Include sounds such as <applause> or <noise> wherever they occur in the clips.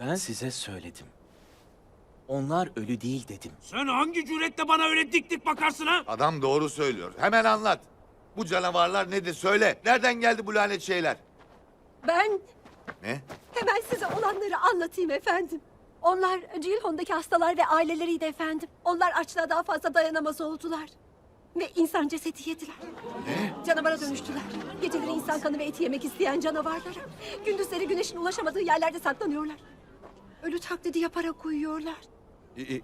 Ben size söyledim. Onlar ölü değil dedim. Sen hangi cüretle bana öyle dik dik bakarsın ha? Adam doğru söylüyor. Hemen anlat. Bu canavarlar nedir söyle. Nereden geldi bu lanet şeyler? Ben Ne? hemen size olanları anlatayım efendim. Onlar Cilhon'daki hastalar ve aileleriydi efendim. Onlar açlığa daha fazla dayanamaz oldular. Ve insan cesedi yediler. Canavara dönüştüler. Geceleri insan kanı ve eti yemek isteyen canavarlara. Gündüzleri güneşin ulaşamadığı yerlerde saklanıyorlar. Ölü taklidi yaparak uyuyorlar. İ- i-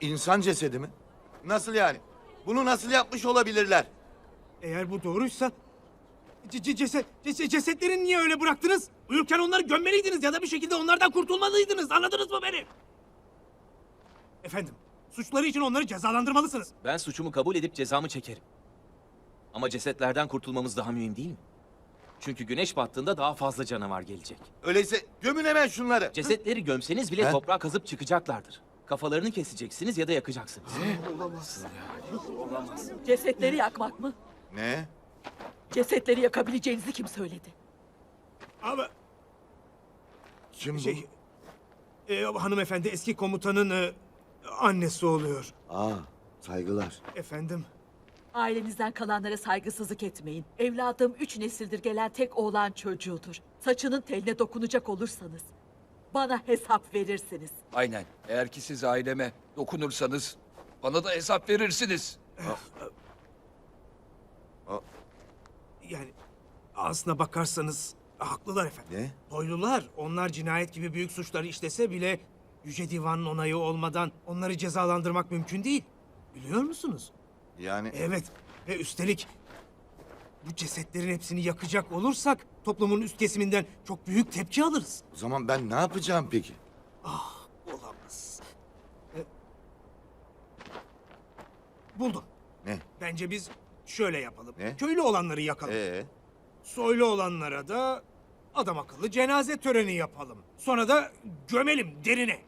İnsan cesedi mi? Nasıl yani? Bunu nasıl yapmış olabilirler? Eğer bu doğruysa... c- c- ceset, c- cesetleri niye öyle bıraktınız? Uyurken onları gömmeliydiniz ya da bir şekilde onlardan kurtulmalıydınız. Anladınız mı beni? Efendim, suçları için onları cezalandırmalısınız. Ben suçumu kabul edip cezamı çekerim. Ama cesetlerden kurtulmamız daha mühim değil mi? Çünkü güneş battığında daha fazla canavar gelecek. Öyleyse gömün hemen şunları. Cesetleri gömseniz bile toprağa kazıp çıkacaklardır. Kafalarını keseceksiniz ya da yakacaksınız. Cesetleri yakmak mı? Ne? Cesetleri yakabileceğinizi kim söyledi? Ama Kim bu? şey... E, hanımefendi eski komutanın e, annesi oluyor. Aa, saygılar. Efendim, Ailenizden kalanlara saygısızlık etmeyin. Evladım üç nesildir gelen tek oğlan çocuğudur. Saçının teline dokunacak olursanız bana hesap verirsiniz. Aynen. Eğer ki siz aileme dokunursanız bana da hesap verirsiniz. yani aslına bakarsanız haklılar efendim. Ne? Soylular, onlar cinayet gibi büyük suçları işlese bile Yüce Divan'ın onayı olmadan onları cezalandırmak mümkün değil. Biliyor musunuz? Yani Evet ve üstelik bu cesetlerin hepsini yakacak olursak toplumun üst kesiminden çok büyük tepki alırız. o zaman ben ne yapacağım peki? Olamaz. E, buldum. Ne? Bence biz şöyle yapalım. Ne? Köylü olanları yakalım. Ee, Soylu olanlara da adam akıllı cenaze töreni yapalım. Sonra da gömelim derine.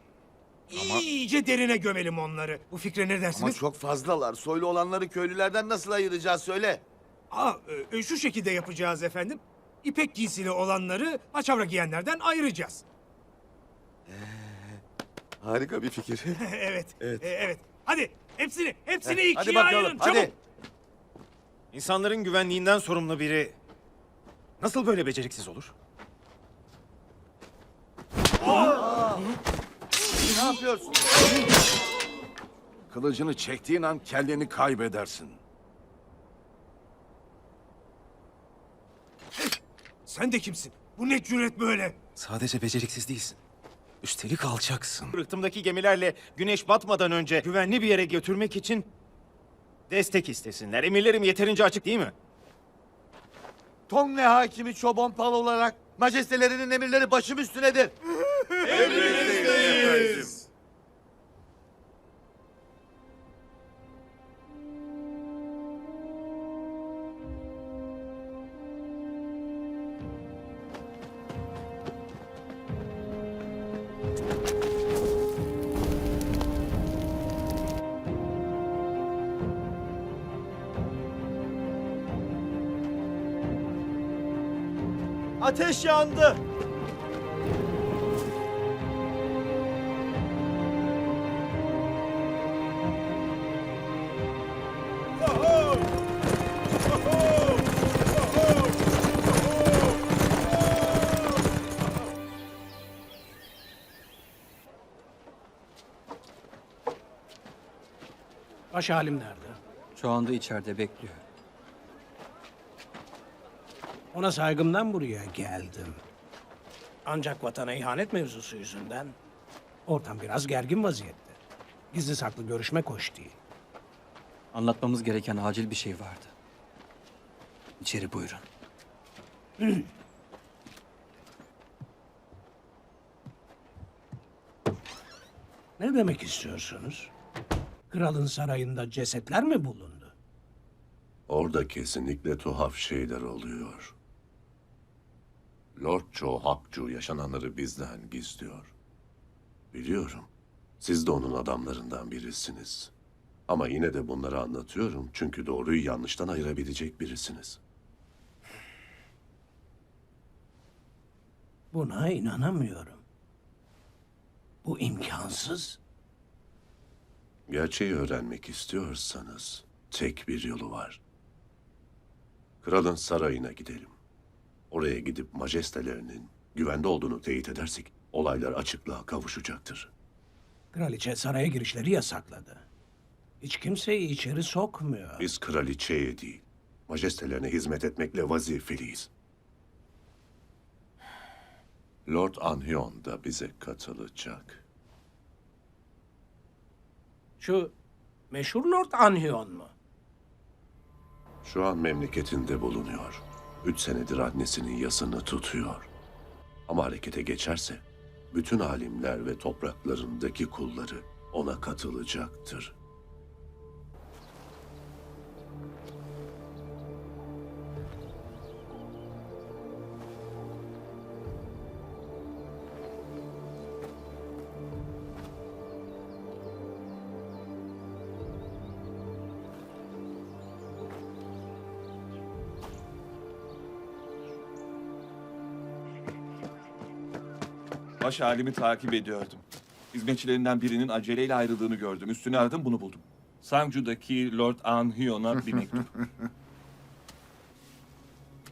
İyice derine gömelim onları. Bu fikre ne ama dersiniz? çok fazlalar. Soylu olanları köylülerden nasıl ayıracağız söyle. Aa, e, şu şekilde yapacağız efendim. İpek giysili olanları paçavra giyenlerden ayıracağız. Harika bir fikir. <laughs> evet. Evet. e, evet. Hadi hepsini, hepsini ikiye hadi bakalım, ayırın. Çabuk. hadi. İnsanların güvenliğinden sorumlu biri nasıl böyle beceriksiz olur? Yapıyorsun? Kılıcını çektiğin an kendini kaybedersin. Sen de kimsin? Bu ne cüret böyle? Sadece beceriksiz değilsin. Üstelik alçaksın. Rıhtımdaki gemilerle güneş batmadan önce güvenli bir yere götürmek için destek istesinler. Emirlerim yeterince açık değil mi? Tonle hakimi Çoban Pal olarak majestelerinin emirleri başım üstünedir. Ateş yandı. Baş halim nerede? Şu anda içeride bekliyor. Ona saygımdan buraya geldim. Ancak vatana ihanet mevzusu yüzünden ortam biraz gergin vaziyette. Gizli saklı görüşmek hoş değil. Anlatmamız gereken acil bir şey vardı. İçeri buyurun. Ne demek istiyorsunuz? Kralın sarayında cesetler mi bulundu? Orada kesinlikle tuhaf şeyler oluyor. Lord Joe Hakcu yaşananları bizden gizliyor. Biliyorum. Siz de onun adamlarından birisiniz. Ama yine de bunları anlatıyorum çünkü doğruyu yanlıştan ayırabilecek birisiniz. Buna inanamıyorum. Bu imkansız. Gerçeği öğrenmek istiyorsanız tek bir yolu var. Kralın sarayına gidelim. Oraya gidip majestelerinin güvende olduğunu teyit edersek olaylar açıklığa kavuşacaktır. Kraliçe saraya girişleri yasakladı. Hiç kimseyi içeri sokmuyor. Biz kraliçeye değil, majestelerine hizmet etmekle vazifeliyiz. Lord Anhyon da bize katılacak. Şu meşhur Lord Anhyon mu? Şu an memleketinde bulunuyor. Üç senedir annesinin yasını tutuyor. Ama harekete geçerse bütün alimler ve topraklarındaki kulları ona katılacaktır. Baş halimi takip ediyordum. Hizmetçilerinden birinin aceleyle ayrıldığını gördüm. Üstünü aradım bunu buldum. Sangju'daki Lord Anhyon'a bir mektup. <laughs>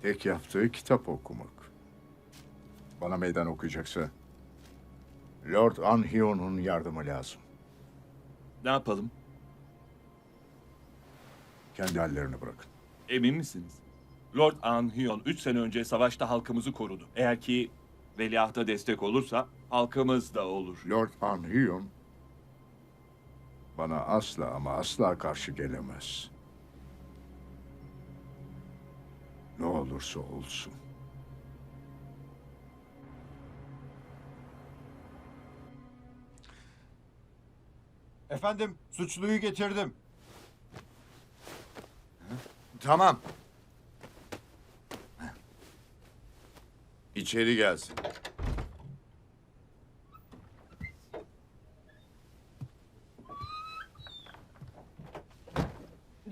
Tek yaptığı kitap okumak. Bana meydan okuyacaksa Lord Anhion'un yardımı lazım. ne yapalım? Kendi hallerini bırakın. Emin misiniz? Lord Anhyon 3 sene önce savaşta halkımızı korudu. Eğer ki veliahta destek olursa halkımız da olur. Lord Anhion bana asla ama asla karşı gelemez. Ne olursa olsun. Efendim, suçluyu getirdim. Tamam. İçeri gelsin.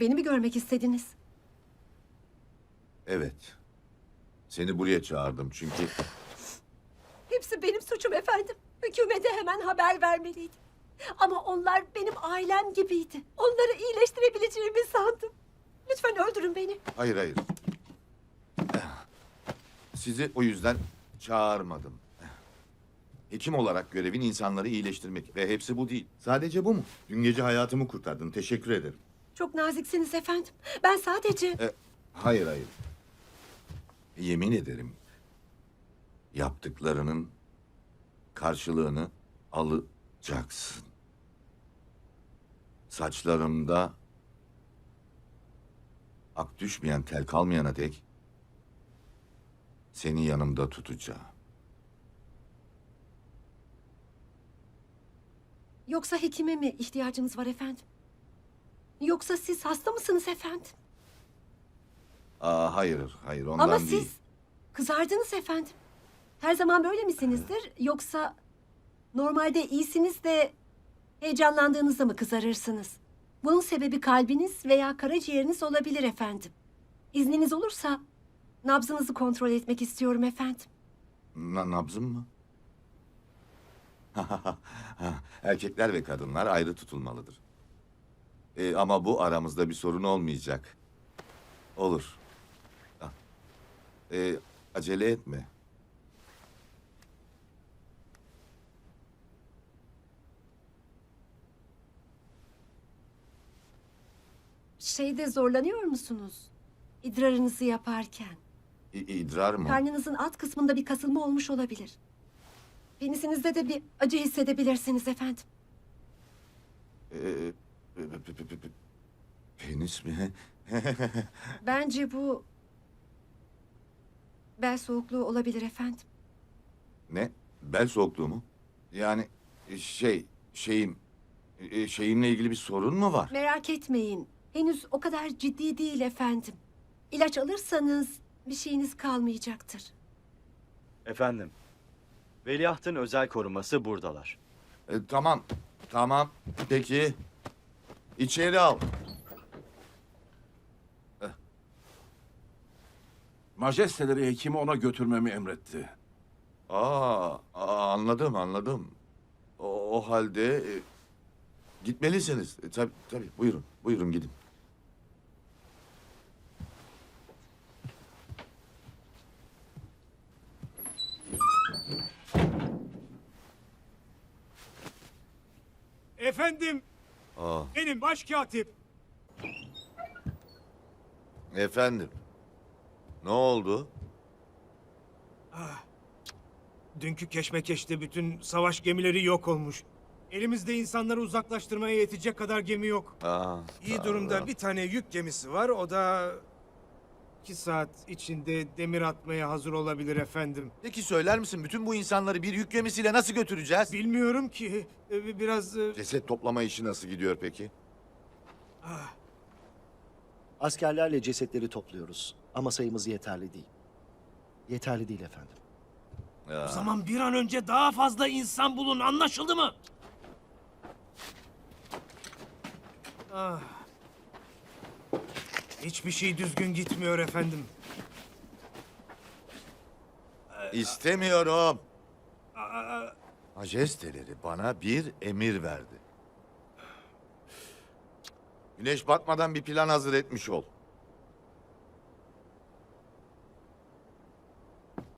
Beni mi görmek istediniz? Evet. Seni buraya çağırdım çünkü Hepsi benim suçum efendim. Hükümete hemen haber vermeliydim. Ama onlar benim ailem gibiydi. Onları iyileştirebileceğimi sandım. Lütfen öldürün beni. Hayır hayır. Sizi o yüzden çağırmadım. Hekim olarak görevin insanları iyileştirmek ve hepsi bu değil. Sadece bu mu? Dün gece hayatımı kurtardın. Teşekkür ederim. Çok naziksiniz efendim. Ben sadece... E, hayır hayır. Yemin ederim. Yaptıklarının karşılığını alacaksın. Saçlarımda ak düşmeyen tel kalmayana dek seni yanımda tutacağım. Yoksa hekime mi ihtiyacınız var efendim? Yoksa siz hasta mısınız efendim? Aa, hayır, hayır ondan Ama değil. siz kızardınız efendim. Her zaman böyle misinizdir? <laughs> Yoksa normalde iyisiniz de heyecanlandığınızda mı kızarırsınız? Bunun sebebi kalbiniz veya karaciğeriniz olabilir efendim. İzniniz olursa nabzınızı kontrol etmek istiyorum efendim. Na, nabzım mı? <laughs> Erkekler ve kadınlar ayrı tutulmalıdır. Ee, ama bu aramızda bir sorun olmayacak. Olur. Ah. Ee, acele etme. Şeyde zorlanıyor musunuz? İdrarınızı yaparken. İ- idrar mı? Karnınızın alt kısmında bir kasılma olmuş olabilir. Penisinizde de bir acı hissedebilirsiniz efendim. Penis mi? <laughs> Bence bu bel soğukluğu olabilir efendim. ne? Bel soğukluğu mu? Yani e, şey, şeyim, e, şeyimle ilgili bir sorun mu var? Merak etmeyin. Henüz o kadar ciddi değil efendim. İlaç alırsanız bir şeyiniz kalmayacaktır. Efendim, veliahtın özel koruması buradalar. E, tamam, tamam. Peki, içeri al. Majesteleri hekimi ona götürmemi emretti. Aa, aa, anladım, anladım. O, o halde e, gitmelisiniz. E, tabii tabii buyurun. Buyurun gidin. Efendim, benim başkatip. efendim. Ne oldu? Dünkü keşmekeşte bütün savaş gemileri yok olmuş. Elimizde insanları uzaklaştırmaya yetecek kadar gemi yok. Aa, İyi durumda bir tane yük gemisi var. O da iki saat içinde demir atmaya hazır olabilir efendim. Peki söyler misin bütün bu insanları bir yük gemisiyle nasıl götüreceğiz? Bilmiyorum ki. Ee, Biraz... e, Ceset toplama işi nasıl gidiyor peki? Askerlerle cesetleri topluyoruz ama sayımız yeterli değil. Yeterli değil efendim. Ya. O zaman bir an önce daha fazla insan bulun. Anlaşıldı mı? Ah. Hiçbir şey düzgün gitmiyor efendim. İstemiyorum. Aa, Majesteleri bana bir emir verdi. Güneş batmadan bir plan hazır etmiş ol.